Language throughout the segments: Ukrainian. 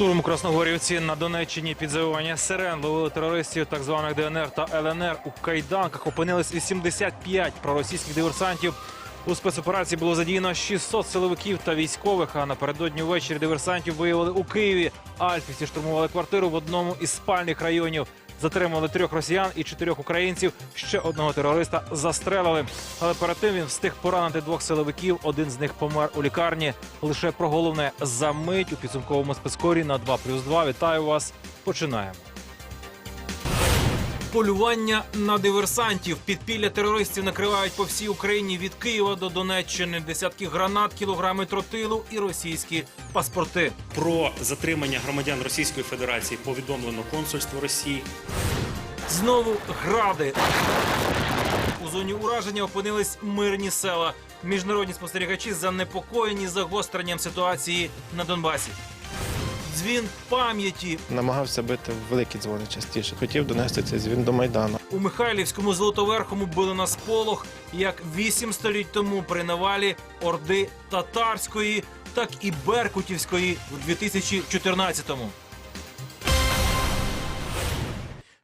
Штурм Красногорівці на Донеччині під завивання сирен ловили терористів так званих ДНР та ЛНР. У кайданках опинились 85 проросійських диверсантів. У спецоперації було задіяно 600 силовиків та військових. А напередодні ввечері диверсантів виявили у Києві. Альфівці штурмували квартиру в одному із спальних районів. Затримали трьох росіян і чотирьох українців. Ще одного терориста застрелили. Але перед тим він встиг поранити двох силовиків. Один з них помер у лікарні. Лише про головне за мить у підсумковому спецкорі на 2 плюс 2. Вітаю вас. Починаємо. Полювання на диверсантів. Підпілля терористів накривають по всій Україні від Києва до Донеччини. Десятки гранат, кілограми тротилу і російські паспорти. Про затримання громадян Російської Федерації повідомлено консульство Росії. Знову гради. У зоні ураження опинились мирні села. Міжнародні спостерігачі занепокоєні загостренням ситуації на Донбасі. Дзвін пам'яті намагався бити великі дзвони частіше. Хотів донести цей дзвін до Майдану. у Михайлівському Золотоверхому били на сполох як вісім століть тому при навалі Орди Татарської, так і Беркутівської в 2014-му.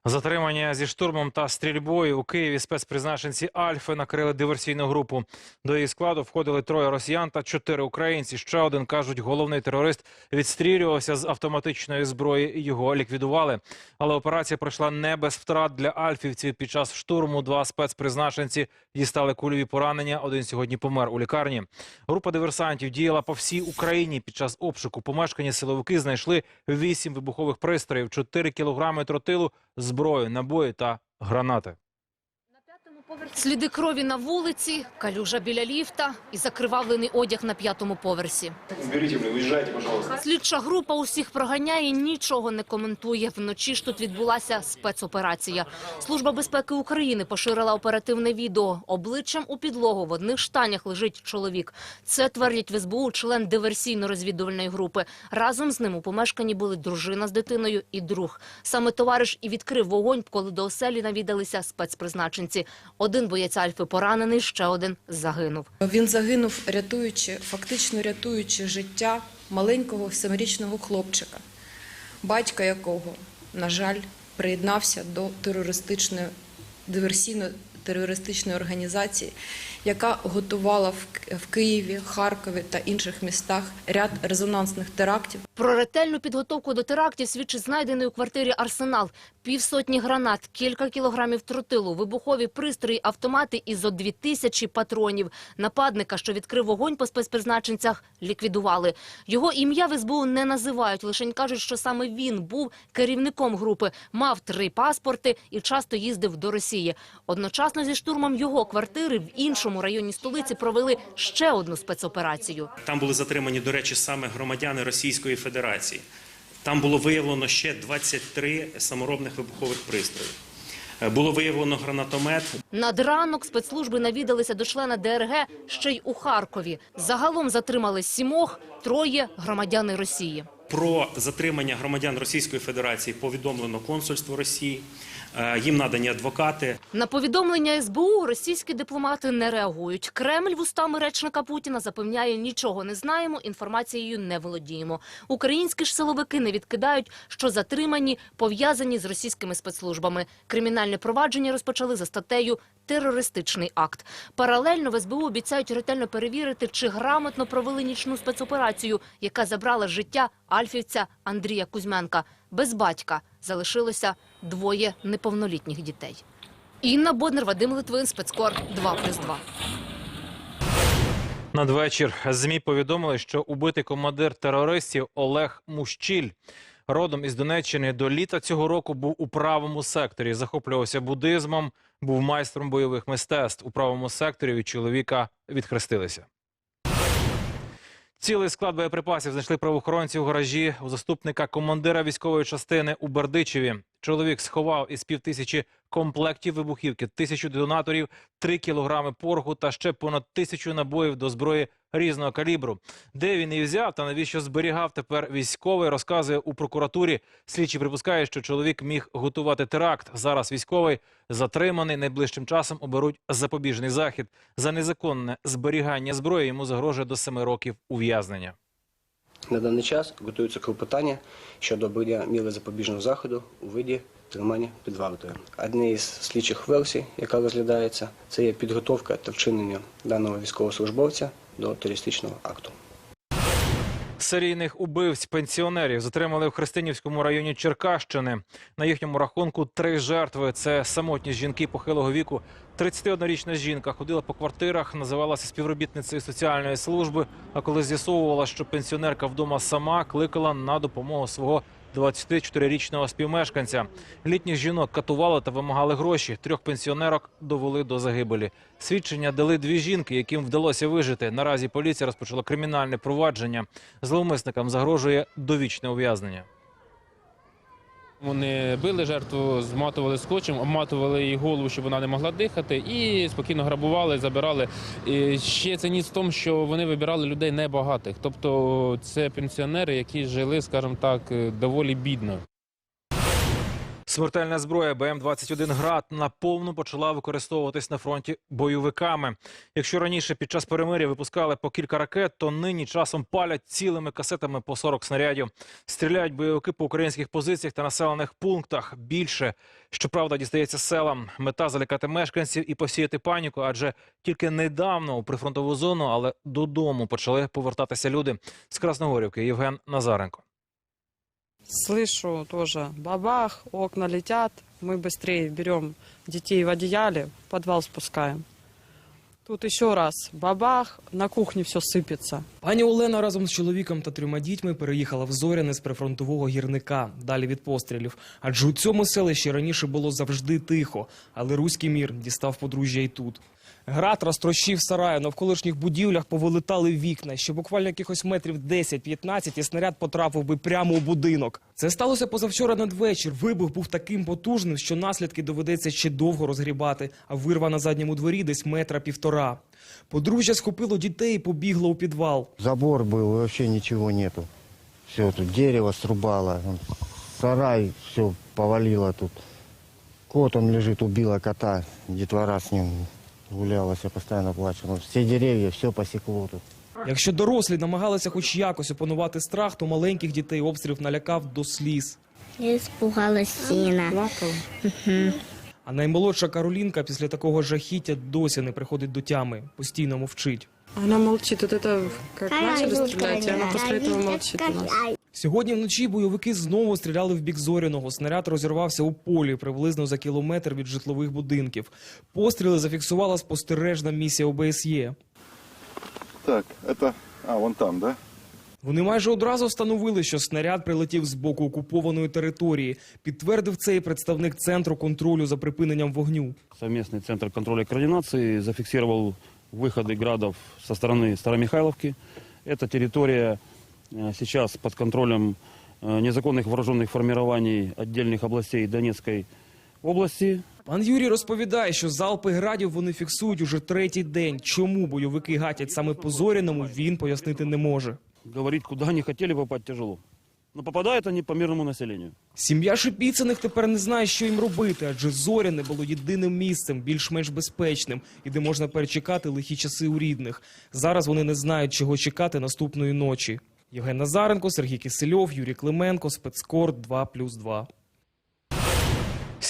Затримання зі штурмом та стрільбою у Києві спецпризначенці Альфи накрили диверсійну групу. До її складу входили троє росіян та чотири українці. Ще один кажуть, головний терорист відстрілювався з автоматичної зброї. і Його ліквідували. Але операція пройшла не без втрат для альфівців. Під час штурму два спецпризначенці дістали кульові поранення. Один сьогодні помер у лікарні. Група диверсантів діяла по всій Україні. Під час обшуку помешкання силовики знайшли вісім вибухових пристроїв, 4 кілограми тротилу, зброю, набої та гранати. Сліди крові на вулиці, калюжа біля ліфта і закривавлений одяг на п'ятому поверсі. Уберите, блин, уезжайте, пожалуйста. Слідча група усіх проганяє, нічого не коментує. Вночі ж тут відбулася спецоперація. Служба безпеки України поширила оперативне відео. Обличчям у підлогу в одних штанях лежить чоловік. Це твердять в СБУ член диверсійно-розвідувальної групи. Разом з ним у помешканні були дружина з дитиною і друг. Саме товариш і відкрив вогонь, коли до оселі навідалися спецпризначенці. Один боєць Альфи поранений, ще один загинув. Він загинув, рятуючи, фактично рятуючи життя маленького семирічного хлопчика, батька якого, на жаль, приєднався до терористичної диверсійно-терористичної організації, яка готувала в Києві, Харкові та інших містах ряд резонансних терактів. Про ретельну підготовку до терактів свідчить знайдений у квартирі арсенал. Півсотні гранат, кілька кілограмів тротилу, вибухові пристрої, автомати і зо дві тисячі патронів. Нападника, що відкрив вогонь по спецпризначенцях, ліквідували. Його ім'я в СБУ не називають, лише кажуть, що саме він був керівником групи, мав три паспорти і часто їздив до Росії. Одночасно зі штурмом його квартири в іншому районі столиці провели ще одну спецоперацію. Там були затримані, до речі, саме громадяни Російської Федерації. Там було виявлено ще 23 саморобних вибухових пристроїв. Е, Було виявлено гранатомет, Над ранок спецслужби навідалися до члена ДРГ ще й у Харкові. Загалом затримали сімох, троє громадяни Росії. Про затримання громадян Російської Федерації повідомлено консульство Росії. Е, Їм надані адвокати. На повідомлення СБУ російські дипломати не реагують. Кремль вустами речника Путіна запевняє, нічого не знаємо, інформацією не володіємо. Українські ж силовики не відкидають, що затримані пов'язані з російськими спецслужбами. Кримінальне провадження розпочали за статтею терористичний акт. Паралельно в СБУ обіцяють ретельно перевірити, чи грамотно провели нічну спецоперацію, яка забрала життя альфівця Андрія Кузьменка. Без батька залишилося двоє неповнолітніх дітей. Інна Боднер, Вадим Литвин, спецкор 2+,2. Надвечір ЗМІ повідомили, що убитий командир терористів Олег Мущіль родом із Донеччини до літа цього року був у правому секторі. Захоплювався буддизмом, був майстром бойових мистецтв. У правому секторі від чоловіка відхрестилися. Цілий склад боєприпасів знайшли правоохоронці у гаражі у заступника командира військової частини у Бердичеві. Чоловік сховав із півтисячі комплектів вибухівки, тисячу детонаторів, три кілограми пороху та ще понад тисячу набоїв до зброї різного калібру. Де він її взяв та навіщо зберігав тепер військовий, розказує у прокуратурі. Слідчі припускають, що чоловік міг готувати теракт. Зараз військовий затриманий. Найближчим часом оберуть запобіжний захід за незаконне зберігання зброї. Йому загрожує до семи років ув'язнення. На даний час готуються клопотання щодо обрання міри запобіжного заходу у виді тримання під вартою. Однією із слідчих версій, яка розглядається, це є підготовка та вчинення даного військовослужбовця до терористичного акту. Серійних убивць пенсіонерів затримали в Христинівському районі Черкащини. На їхньому рахунку три жертви. Це самотні жінки похилого віку. 31-річна жінка ходила по квартирах, називалася співробітницею соціальної служби. А коли з'ясовувала, що пенсіонерка вдома сама, кликала на допомогу свого 24-річного співмешканця. Літніх жінок катували та вимагали гроші. Трьох пенсіонерок довели до загибелі. Свідчення дали дві жінки, яким вдалося вижити. Наразі поліція розпочала кримінальне провадження. Зловмисникам загрожує довічне ув'язнення. Вони били жертву, зматували скотчем, обматували її голову, щоб вона не могла дихати, і спокійно грабували, забирали. І ще це ніс в тому, що вони вибирали людей небагатих. Тобто це пенсіонери, які жили, скажімо так, доволі бідно. Смертельна зброя БМ-21 «Град» наповну почала використовуватись на фронті бойовиками. Якщо раніше під час перемиря випускали по кілька ракет, то нині часом палять цілими касетами по 40 снарядів. Стріляють бойовики по українських позиціях та населених пунктах. Більше, щоправда, дістається селам. Мета залякати мешканців і посіяти паніку, адже тільки недавно у прифронтову зону, але додому почали повертатися люди. З Красногорівки Євген Назаренко. Слышу тоже бабах, окна летят. Мы быстрее берем детей в одеяле, в подвал спускаем. Тут еще раз бабах, на кухне все сыпется. Пані Олена разом з чоловіком та трьома дітьми переїхала в Зоряне з прифронтового гірника, далі від пострілів. Адже у цьому селищі раніше було завжди тихо, але руський мір дістав подружжя і тут. Град розтрощив сараю, навколишніх будівлях повилетали вікна. Ще буквально якихось метрів 10-15 і снаряд потрапив би прямо у будинок. Це сталося позавчора надвечір. Вибух був таким потужним, що наслідки доведеться ще довго розгрібати, а вирва на задньому дворі десь метра півтора. Подружжя схопило дітей і побігло у підвал. Забор и вообще ничего нету. Все тут дерево срубало, сарай все повалило тут. Кот он лежит, убила кота, детвора с ним гулялась, я постоянно плачу. Ну, все деревья, все посекло тут. Якщо дорослі намагалися хоч якось опанувати страх, то маленьких дітей обстріл налякав до сліз. Я испугалась сильно. Плакала. А наймолодша Каролінка після такого жахіття досі не приходить до тями, постійно мовчить. Она молчит. Вот это как начали стрелять, и она после этого молчит у нас. Сьогодні вночі бойовики знову стріляли в бік Зоряного. Снаряд розірвався у полі приблизно за кілометр від житлових будинків. Постріли зафіксувала спостережна місія ОБСЄ. Так, это... А, вон там, да? Вони майже одразу встановили, що снаряд прилетів з боку окупованої території. Підтвердив це і представник центру контролю за припиненням вогню. Совместный центр контроля и координации зафиксировал выходы градов со стороны Старомихайловки. Эта территория э, сейчас под контролем э, незаконных вооруженных формирований отдельных областей Донецкой области. Пан Юрій розповідає, що залпи градів вони фіксують уже третій день. Чому бойовики гатять саме по зоряному, він пояснити не може. Говорить, куда они хотели попасть, тяжело. Но попадают они по мирному населению. Сім'я Шипіциних тепер не знає, що їм робити, адже зоряне було єдиним місцем, більш-менш безпечним, і де можна перечекати лихі часи у рідних. Зараз вони не знають, чого чекати наступної ночі. Євген Назаренко, Сергій Кисельов, Юрій Клименко, спецкор 2+,2.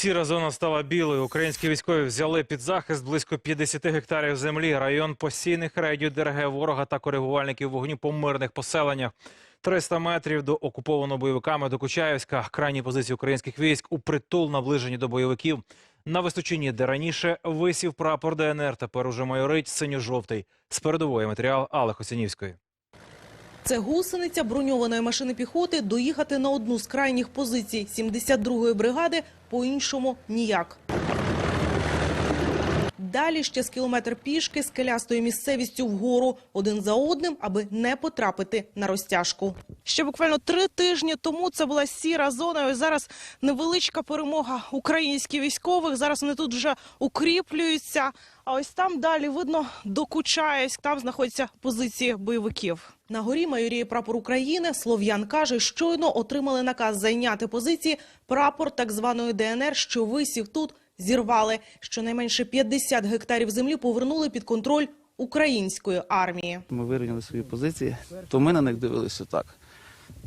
Сіра зона стала білою. Українські військові взяли під захист близько 50 гектарів землі. Район постійних рейдів ДРГ ворога та коригувальників вогню по мирних поселеннях. 300 метрів до окупованого бойовиками до Кучаївська. Крайні позиції українських військ у притул наближені до бойовиків. На Височині, де раніше висів прапор ДНР, тепер уже майорить синьо-жовтий. З передової матеріал Алли Хоцінівської. Це гусениця броньованої машини піхоти доїхати на одну з крайніх позицій 72-ї бригади по-іншому ніяк. Далі ще з кілометр пішки скелястою місцевістю вгору один за одним, аби не потрапити на розтяжку. Ще буквально три тижні тому це була сіра зона. і зараз невеличка перемога українських військових. Зараз вони тут вже укріплюються. А ось там далі видно докучаєсь. Там знаходяться позиції бойовиків. На горі майоріє прапор України. Слов'ян каже, щойно отримали наказ зайняти позиції. Прапор так званої ДНР, що висів тут, зірвали. Щонайменше 50 гектарів землі повернули під контроль української армії. Ми вирівняли свої позиції, то ми на них дивилися так.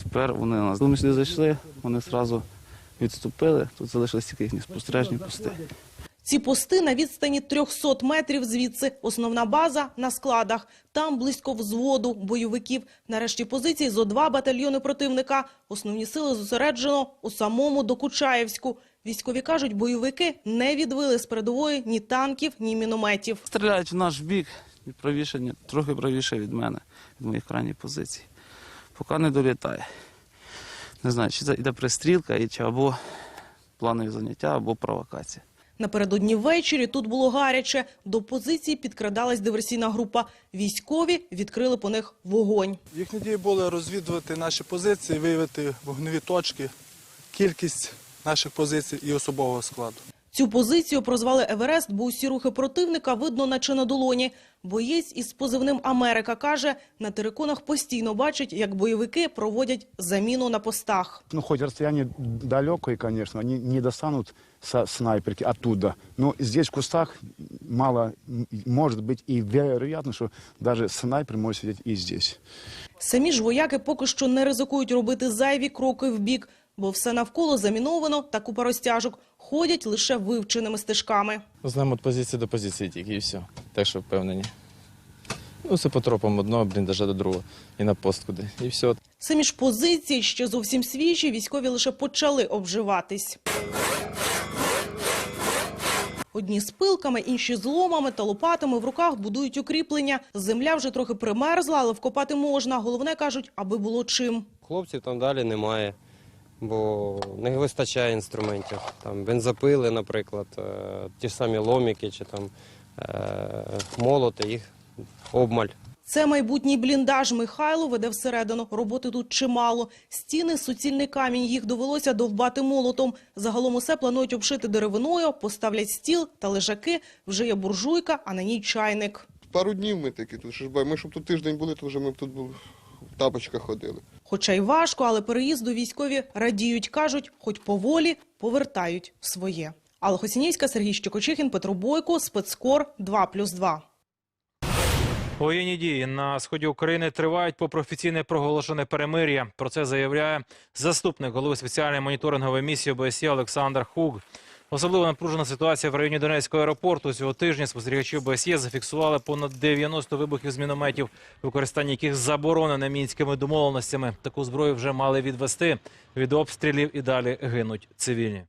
Тепер вони на нас. Сюди зайшли, вони одразу відступили. Тут залишились тільки їхні спостережні пости. Ці пости на відстані 300 метрів звідси. Основна база на складах. Там близько взводу бойовиків. Нарешті позиції зо два батальйони противника. Основні сили зосереджено у самому Докучаєвську. Військові кажуть, бойовики не відвели з передової ні танків, ні мінометів. Стріляють в наш бік, правіше, трохи правіше від мене, від моїх крайніх позицій. Поки не долітає. Не знаю, чи це йде пристрілка, чи або планові заняття, або провокація. Напередодні ввечері тут було гаряче. До позиції підкрадалась диверсійна група. Військові відкрили по них вогонь. Їхні дії були розвідувати наші позиції, виявити вогневі точки, кількість наших позицій і особового складу. Цю позицію прозвали Еверест, бо усі рухи противника видно наче на долоні. Боєць із позивним «Америка» каже, на териконах постійно бачить, як бойовики проводять заміну на постах. Ну, хоть расстояние далекое, конечно, они не достанут со снайперки оттуда. Но здесь в кустах мало, м, может быть и вероятно, что даже снайпер может сидеть и здесь. Самі ж вояки поки що не ризикують робити зайві кроки в бік, бо все навколо заміновано та купа розтяжок. Ходять лише вивченими стежками. Знаємо від позиції до позиції тільки і все. Так що впевнені. Ну, це по тропам одного бліндажа до другого. І на пост куди. І все. Самі ж позиції ще зовсім свіжі, військові лише почали обживатись. Одні з пилками, інші з ломами та лопатами в руках будують укріплення. Земля вже трохи примерзла, але вкопати можна. Головне, кажуть, аби було чим. Хлопців там далі немає, бо не вистачає інструментів. Там бензопили, наприклад, е, ті ж самі ломіки чи там е, молоти, їх обмаль. Це майбутній бліндаж. Михайло веде всередину. Роботи тут чимало. Стіни – суцільний камінь. Їх довелося довбати молотом. Загалом усе планують обшити деревиною, поставлять стіл та лежаки. Вже є буржуйка, а на ній чайник. Пару днів ми такі тут. Ми щоб тут тиждень були, то вже ми б тут в тапочках ходили. Хоча й важко, але переїзду військові радіють. Кажуть, хоч поволі повертають своє. Алла Хосінівська, Сергій Щекочихін, Петро Бойко, Спецкор 2+,2. Воєнні дії на сході України тривають попри офіційне проголошене перемир'я. Про це заявляє заступник голови спеціальної моніторингової місії ОБСЄ Олександр Хуг. Особливо напружена ситуація в районі Донецького аеропорту. Цього тижня спостерігачі ОБСЄ зафіксували понад 90 вибухів з мінометів, використання яких заборонене мінськими домовленостями. Таку зброю вже мали відвести від обстрілів і далі гинуть цивільні.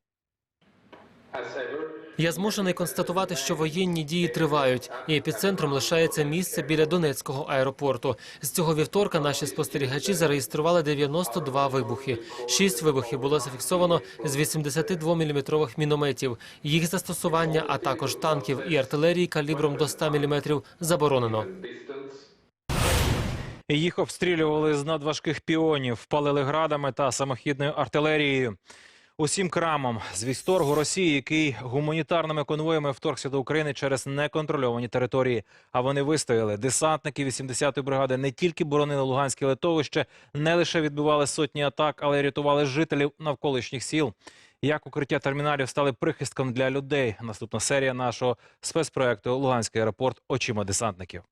Я змушений констатувати, що воєнні дії тривають, і епіцентром лишається місце біля Донецького аеропорту. З цього вівторка наші спостерігачі зареєстрували 92 вибухи. Шість вибухів було зафіксовано з 82-мм мінометів. Їх застосування, а також танків і артилерії калібром до 100 мм заборонено. Їх обстрілювали з надважких піонів, палили градами та самохідною артилерією. Усім крамом з вісторгу Росії, який гуманітарними конвоями вторгся до України через неконтрольовані території. А вони вистояли. Десантники 80-ї бригади не тільки боронили Луганське литовище, не лише відбивали сотні атак, але й рятували жителів навколишніх сіл. Як укриття терміналів стали прихистком для людей? Наступна серія нашого спецпроекту Луганський аеропорт очима десантників.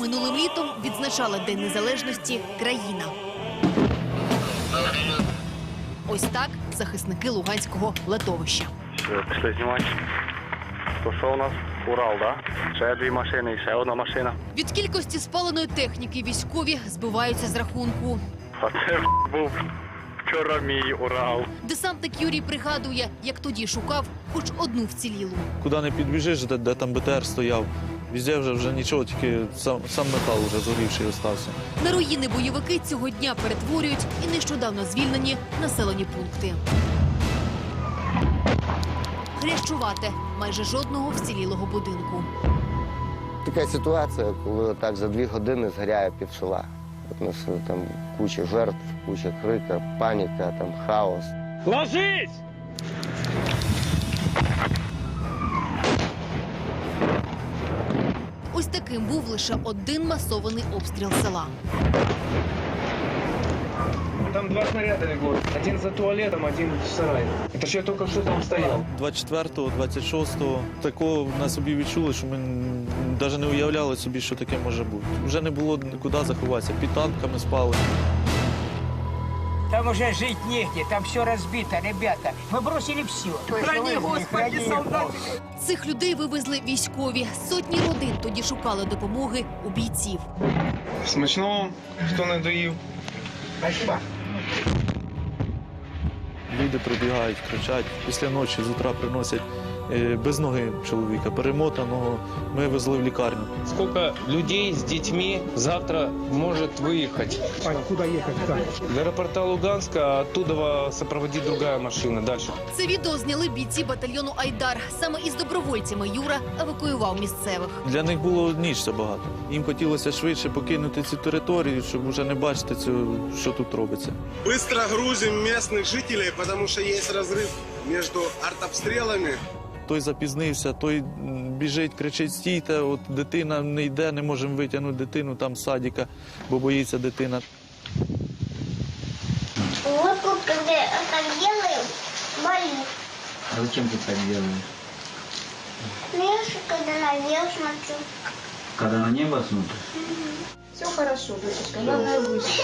Минулим літом відзначала День Незалежності країна. Ось так захисники Луганського литовища. Все, пішли знімати. То що у нас? Урал, да? Ще дві машини і ще одна машина. Від кількості спаленої техніки військові збиваються з рахунку. А це був вчора мій Урал. Десантник Юрій пригадує, як тоді шукав хоч одну вцілілу. Куди не підбіжиш, де, де там БТР стояв. Везде вже, вже нічого, тільки сам, сам метал вже згорівший остався. На руїни бойовики цього дня перетворюють і нещодавно звільнені населені пункти. Хрящувате майже жодного вцілілого будинку. Така ситуація, коли так за дві години згоряє пів села. От у нас е, там куча жертв, куча крика, паніка, там хаос. Ложись! Таким був лише один масований обстріл села. Там два снаряди легло. Один за туалетом, один в сарае. Це ще я только что там стояв. 24-го, 26-го такого на собі відчули, що ми навіть не уявляли собі, що таке може бути. Вже не було куди заховатися. Під танками спали. Там уже жить негде, там все разбито, ребята. Мы бросили все. Храни, Господи, солдаты! Цих людей вивезли військові. Сотні родин тоді шукали допомоги у бійців. Смачного, хто не доїв. Спасибо. Люди прибігають, кричать. Після ночі з утра приносять без ноги чоловіка, перемотаного. Ми везли в лікарню. Сколько людей с детьми завтра может выехать? Понял, куда ехать? Как? До аэропорта Луганска, а оттуда сопроводит другая машина. Дальше. Це відео зняли бійці батальйону Айдар. Саме із добровольцями Юра евакуював місцевих. Для них було ніч забагато. Їм хотілося швидше покинути цю територію, щоб вже не бачити цього, що тут робиться. Быстро грузим местных жителей, потому что есть разрыв между артобстрелами. Той запізнився, той біжить, кричить, стійте, от дитина не йде, не можемо витягнути дитину там з садика, бо боїться дитина. Вот тут, когда так делаем, болит. А зачем ты так делаешь? Я же когда наверх смотрю. Когда на небо смотришь? Все хорошо, дочечка, главное выжить.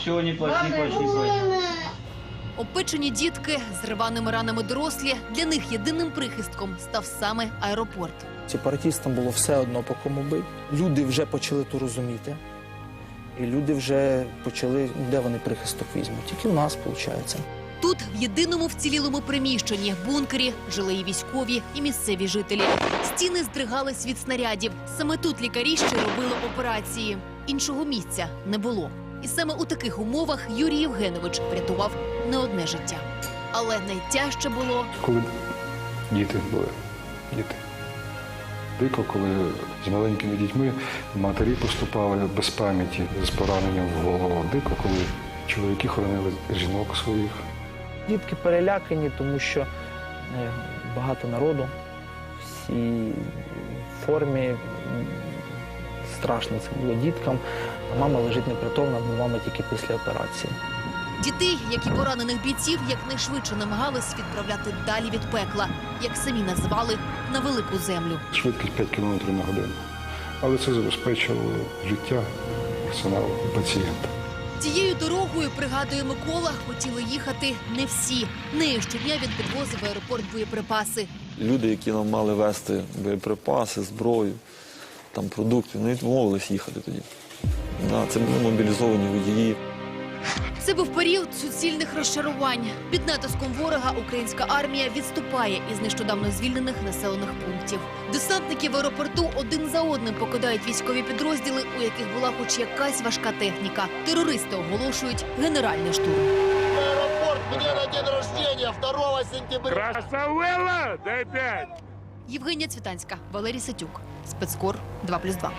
Все, не плачь, не плачь, не плачь. Опечені дітки з рваними ранами дорослі. Для них єдиним прихистком став саме аеропорт. Сепаратістам було все одно по кому бить. Люди вже почали то розуміти. І люди вже почали, де вони прихисток візьмуть. Тільки у нас, виходить. Тут, в єдиному вцілілому приміщенні, бункері, жили і військові, і місцеві жителі. Стіни здригались від снарядів. Саме тут лікарі ще робили операції. Іншого місця не було. І саме у таких умовах Юрій Євгенович врятував не одне життя. Але найтяжче було Коли діти були, діти. Дико, коли з маленькими дітьми матері поступали без пам'яті з пораненням в голову. Дико, коли чоловіки хоронили жінок своїх. Дітки перелякані, тому що е, багато народу, всі в формі. Страшно це було діткам. Мама лежить непритомна, бо мама тільки після операції. дітей, як і поранених бійців, якнайшвидше намагались відправляти далі від пекла, як самі називали на велику землю. Швидкість 5 км на годину. Але це забезпечило життя персоналу пацієнта. Тією дорогою, пригадує Микола, хотіли їхати не всі. Нею щодня він підвозив в аеропорт боєприпаси. Люди, які нам мали вести боєприпаси, зброю, там продукти, вони відмовились їхати тоді. Да, це були мобілізовані водії. Це був період суцільних розчарувань. Під натиском ворога українська армія відступає із нещодавно звільнених населених пунктів. Десантники в аеропорту один за одним покидають військові підрозділи, у яких була хоч якась важка техніка. Терористи оголошують генеральний штурм. Аэропорт мне на день рождения, 2 сентября. Красавела, дай пять. Євгенія Цвітанська, Валерій Сатюк, спецкор 2+,2.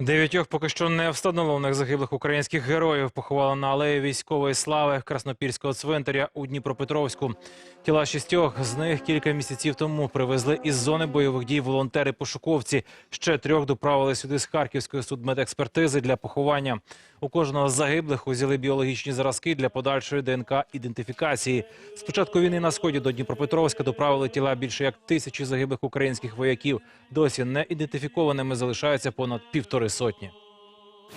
Дев'ятьох поки що не встановлених загиблих українських героїв поховали на алеї військової слави Краснопільського цвинтаря у Дніпропетровську. Тіла шістьох з них кілька місяців тому привезли із зони бойових дій волонтери-пошуковці. Ще трьох доправили сюди з Харківської судмедекспертизи для поховання. У кожного з загиблих узяли біологічні зразки для подальшої ДНК-ідентифікації. З початку війни на сході до Дніпропетровська доправили тіла більше як тисячі загиблих українських вояків. Досі не ідентифікованими залишаються понад півтори сотні.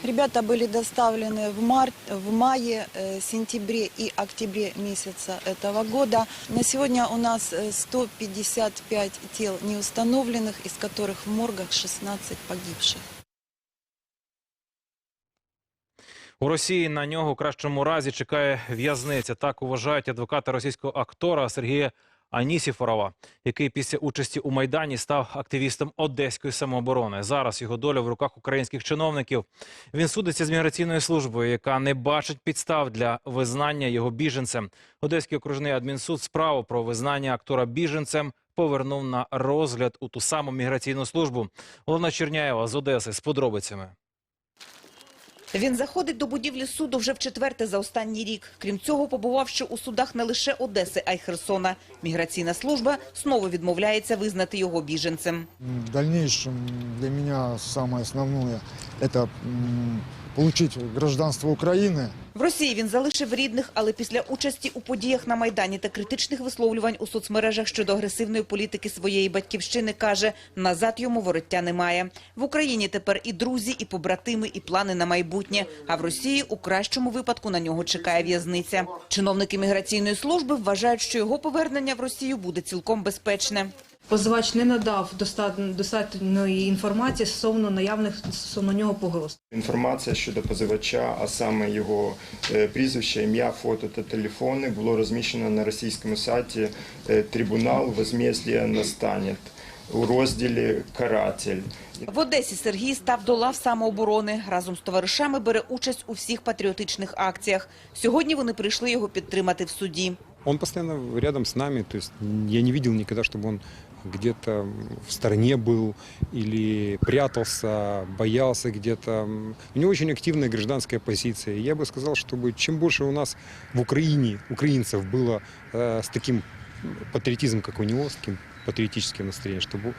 Ребята были доставлены в, март, в мае, э, сентябре и октябре месяца этого года. На сегодня у нас э, 155 тел неустановленных, из которых в моргах 16 погибших. У Росії на нього в кращому разі чекає в'язниця. Так вважають адвокати російського актора Сергія Анісіфорова, який після участі у майдані став активістом одеської самооборони. Зараз його доля в руках українських чиновників. Він судиться з міграційною службою, яка не бачить підстав для визнання його біженцем. Одеський окружний адмінсуд справу про визнання актора біженцем повернув на розгляд у ту саму міграційну службу. Олена Черняєва з Одеси з подробицями. Він заходить до будівлі суду вже в четверте за останній рік. Крім цього, побував ще у судах не лише Одеси, а й Херсона. Міграційна служба знову відмовляється визнати його біженцем. В дальнейшем для мене саме основне – это отримати гражданство Украины. В Росії він залишив рідних, але після участі у подіях на Майдані та критичних висловлювань у соцмережах щодо агресивної політики своєї батьківщини каже, назад йому вороття немає. В Україні тепер і друзі, і побратими, і плани на майбутнє. А в Росії у кращому випадку на нього чекає в'язниця. Чиновники міграційної служби вважають, що його повернення в Росію буде цілком безпечне. Позивач не надав достатньої інформації стосовно наявних стосовно нього погроз. Інформація щодо позивача, а саме його е, прізвище, ім'я, фото та телефони, було розміщено на російському сайті е, Трибунал возмездия настанет у розділі Каратель. В Одесі Сергій став до лав самооборони. Разом з товаришами бере участь у всіх патріотичних акціях. Сьогодні вони прийшли його підтримати в суді. Он постоянно рядом с нами, то есть я не видел никогда, чтобы он где-то в стороне был или прятался, боялся где-то. У него очень активная гражданская позиция. И Я бы сказал, чтобы чем больше у нас в Украине украинцев было э, с таким патриотизмом, как у него, с таким патриотическим настроением, чтобы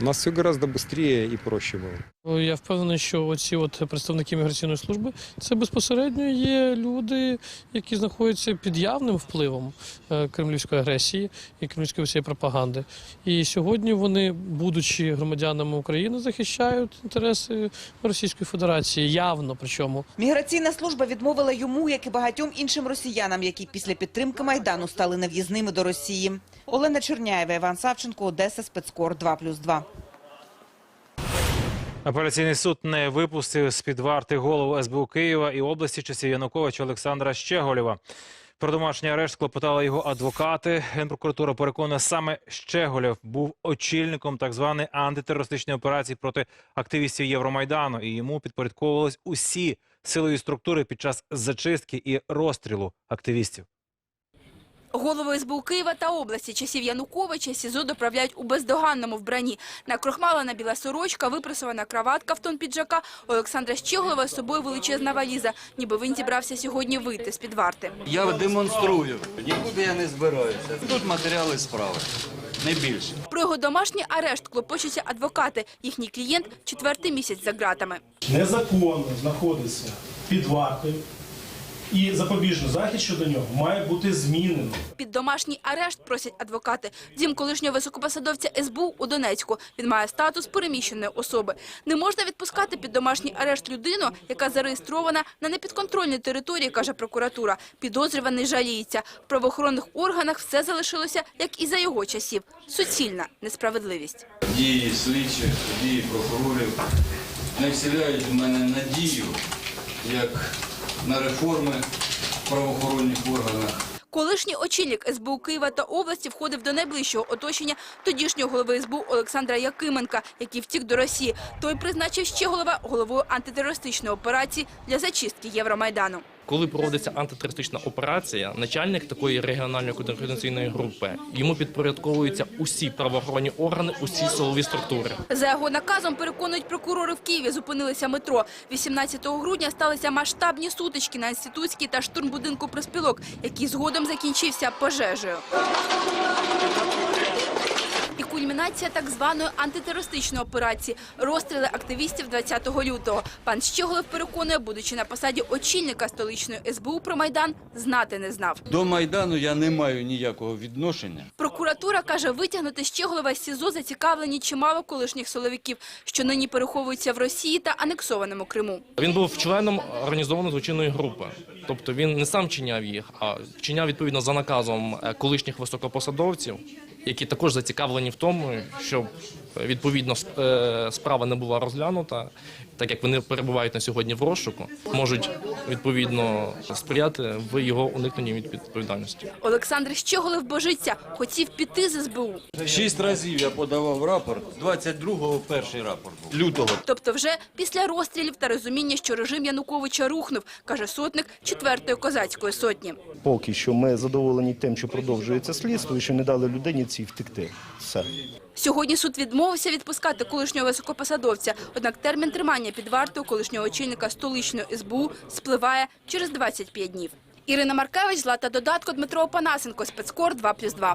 у нас все гораздо быстрее и проще было. Я впевнений, що оці от представники міграційної служби це безпосередньо є люди, які знаходяться під явним впливом е, кремлівської агресії і кремлівської всієї пропаганди. І сьогодні вони, будучи громадянами України, захищають інтереси Російської Федерації явно. Причому Міграційна служба відмовила йому, як і багатьом іншим росіянам, які після підтримки Майдану стали нев'їзними до Росії. Олена Черняєва, Іван Савченко, Одеса, спецкор 2+,2. Апеляційний суд не випустив з-під варти голову СБУ Києва і області часів Януковича Олександра Щеголєва. Про домашній арешт клопотали його адвокати. Генпрокуратура переконує, саме Щеголєв був очільником так званої антитерористичної операції проти активістів Євромайдану, і йому підпорядковувались усі силові структури під час зачистки і розстрілу активістів. Голови СБУ Києва та області часів Януковича СІЗО доправляють у бездоганному вбранні. Накрохмалена біла сорочка, випресована краватка в тон піджака. У Олександра Щеголова з собою величезна валіза, ніби він зібрався сьогодні вийти з-під варти. Я демонструю. Нікуди я не збираюся. Тут матеріали справи. Не більше. Про його домашній арешт клопочуться адвокати. Їхній клієнт – четвертий місяць за ґратами. незаконно знаходиться під вартою, і запобіжний захід щодо нього має бути змінено. Під домашній арешт просять адвокати. Дім колишнього високопосадовця СБУ у Донецьку. Він має статус переміщеної особи. Не можна відпускати під домашній арешт людину, яка зареєстрована на непідконтрольній території, каже прокуратура. Підозрюваний жаліється. В правоохоронних органах все залишилося, як і за його часів. Суцільна несправедливість. Дії слідчих, дії прокурорів не вселяють в мене надію, як на реформи в правоохоронних органах. Колишній очільник СБУ Києва та області входив до найближчого оточення тодішнього голови СБУ Олександра Якименка, який втік до Росії. Той призначив ще голова головою антитерористичної операції для зачистки Євромайдану. Коли проводиться антитерористична операція, начальник такої регіональної координаційної групи йому підпорядковуються усі правоохоронні органи, усі силові структури. За його наказом, переконують прокурори в Києві, зупинилися метро. 18 грудня сталися масштабні сутички на інститутській та штурмбудинку проспілок, який згодом закінчився пожежею. Кульмінація так званої антитерористичної операції – розстріли активістів 20 лютого. Пан Щеголев переконує, будучи на посаді очільника столичної СБУ про Майдан, знати не знав. До Майдану я не маю ніякого відношення. Прокуратура каже, витягнути Щеголова з СІЗО зацікавлені чимало колишніх силовиків, що нині переховуються в Росії та анексованому Криму. Він був членом організованої злочинної групи, тобто він не сам чиняв їх, а чиняв відповідно за наказом е, колишніх високопосадовців, які також зацікавлені в тому, щоб відповідно е, справа не була розглянута, так як вони перебувають на сьогодні в розшуку, можуть відповідно сприяти в його уникненні від відповідальності. Олександр Щеголев божиться, хотів піти з СБУ. Шість разів я подавав рапорт, 22-го перший рапорт був, лютого. Тобто вже після розстрілів та розуміння, що режим Януковича рухнув, каже сотник 4-ї козацької сотні. Поки що ми задоволені тим, що продовжується слідство і що не дали людині цій втекти. Все. Сьогодні суд відмовився відпускати колишнього високопосадовця, однак термін тримання під вартою колишнього очільника столичної СБУ спливає через 25 днів. Ірина Маркевич, Злата Додатко, Дмитро Опанасенко, спецкор 2+,2.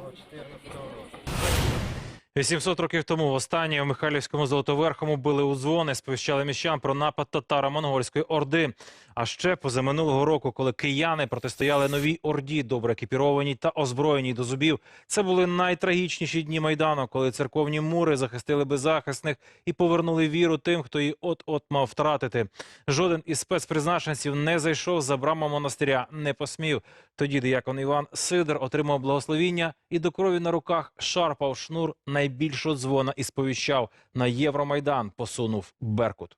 800 років тому востаннє в Михайлівському Золотоверхому били у дзвони, сповіщали міщан про напад татаро-монгольської орди. А ще позаминулого року, коли кияни протистояли новій орді, добре екіпірованій та озброєній до зубів, це були найтрагічніші дні майдану, коли церковні мури захистили беззахисних і повернули віру тим, хто її от-от мав втратити. Жоден із спецпризначенців не зайшов за браму монастиря, не посмів. Тоді диякон Іван Сидор отримав благословіння і до крові на руках шарпав шнур найбільшого дзвона і сповіщав на Євромайдан. Посунув Беркут.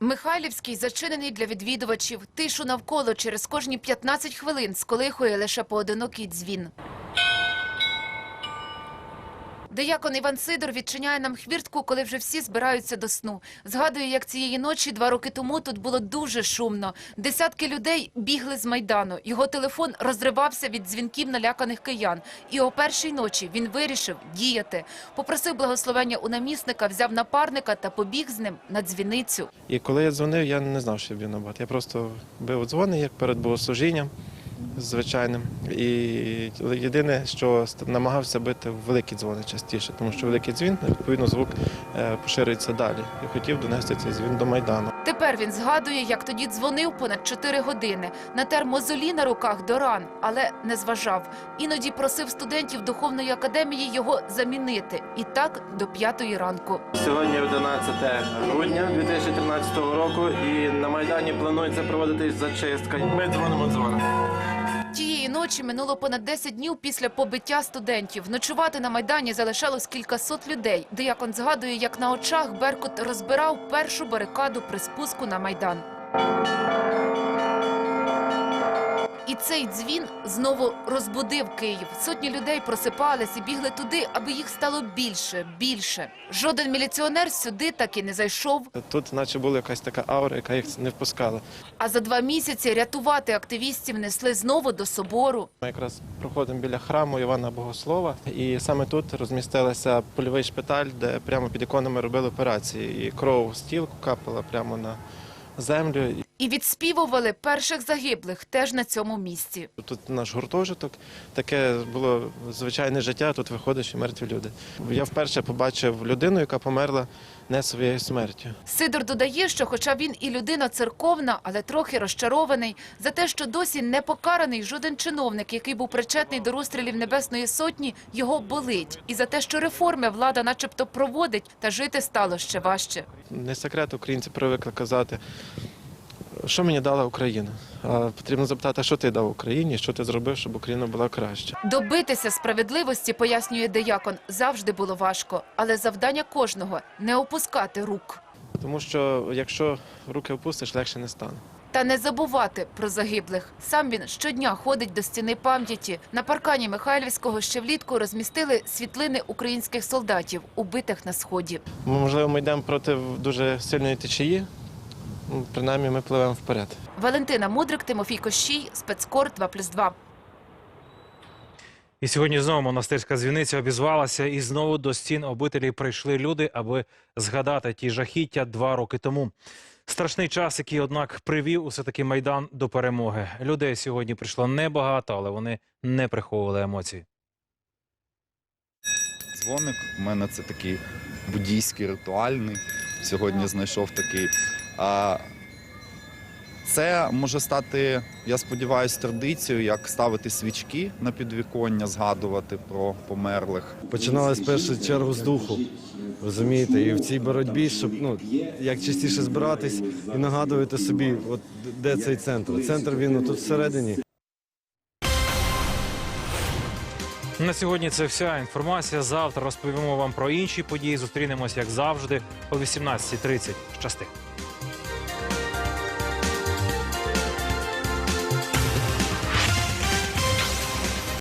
Михайлівський зачинений для відвідувачів. Тишу навколо через кожні 15 хвилин сколихує лише поодинокий дзвін. Деякон Іван Сидор відчиняє нам хвіртку, коли вже всі збираються до сну. Згадує, як цієї ночі два роки тому тут було дуже шумно. Десятки людей бігли з майдану. Його телефон розривався від дзвінків наляканих киян. І о першій ночі він вирішив діяти. Попросив благословення у намісника, взяв напарника та побіг з ним на дзвіницю. І коли я дзвонив, я не знав, що б'ю набат. Я просто бив дзвони, як перед богослужінням звичайним. І єдине, що намагався бити в великі дзвони частіше, тому що великий дзвін, відповідно, звук е, поширюється далі. І хотів донести цей дзвін до Майдану. Тепер він згадує, як тоді дзвонив понад 4 години, натер мозолі на руках до ран, але не зважав. Іноді просив студентів духовної академії його замінити. І так до п'ятої ранку. Сьогодні 11 грудня 2013 року, і на Майдані планується проводитись зачистка. Ми дзвонимо дзвони. Ночі минуло понад 10 днів після побиття студентів. Ночувати на Майдані залишалось кількасот людей. Деякон згадує, як на очах Беркут розбирав першу барикаду при спуску на Майдан. І цей дзвін знову розбудив Київ. Сотні людей просипались і бігли туди, аби їх стало більше, більше. Жоден міліціонер сюди так і не зайшов. Тут, наче була якась така аура, яка їх не впускала. А за два місяці рятувати активістів несли знову до собору. Ми якраз проходимо біля храму Івана Богослова, і саме тут розмістилася польовий шпиталь, де прямо під іконами робили операції. І кров з тіл капала прямо на землю. І відспівували перших загиблих теж на цьому місці. Тут наш гуртожиток, таке було звичайне життя, тут виходиш і мертві люди. Я вперше побачив людину, яка померла не своєю смертю. Сидор додає, що хоча він і людина церковна, але трохи розчарований за те, що досі не покараний жоден чиновник, який був причетний до розстрілів Небесної Сотні, його болить. І за те, що реформи влада начебто проводить, та жити стало ще важче. Не секрет, українці привикли казати, що мені дала Україна. Потрібно запитати, що ти дав Україні, що ти зробив, щоб Україна була краща. Добитися справедливості, пояснює Деякон, завжди було важко, але завдання кожного не опускати рук. Тому що якщо руки опустиш, легше не стане. Та не забувати про загиблих. Сам він щодня ходить до стіни пам'яті. На паркані Михайлівського ще влітку розмістили світлини українських солдатів, убитих на сході. Можливо, ми йдемо проти дуже сильної течії. Ну, Принаймні ми пливемо вперед. Валентина Мудрик, Тимофій Кощій, спецкор 2+,2. І сьогодні знову монастирська дзвіниця обізвалася, і знову до стін обителі прийшли люди, аби згадати ті жахіття два роки тому. Страшний час, який, однак, привів усе таки майдан до перемоги. Людей сьогодні прийшло небагато, але вони не приховували емоцій. Дзвоник у мене це такий буддійський ритуальний. Сьогодні знайшов такий. А це може стати, я сподіваюся, традицією, як ставити свічки на підвіконня, згадувати про померлих. Починалось в першу чергу з духу. Розумієте, і в цій боротьбі, щоб ну як частіше збиратись і нагадувати собі, от де цей центр. Центр він тут всередині. На сьогодні це вся інформація. Завтра розповімо вам про інші події. Зустрінемось, як завжди, о 18.30. Щасти.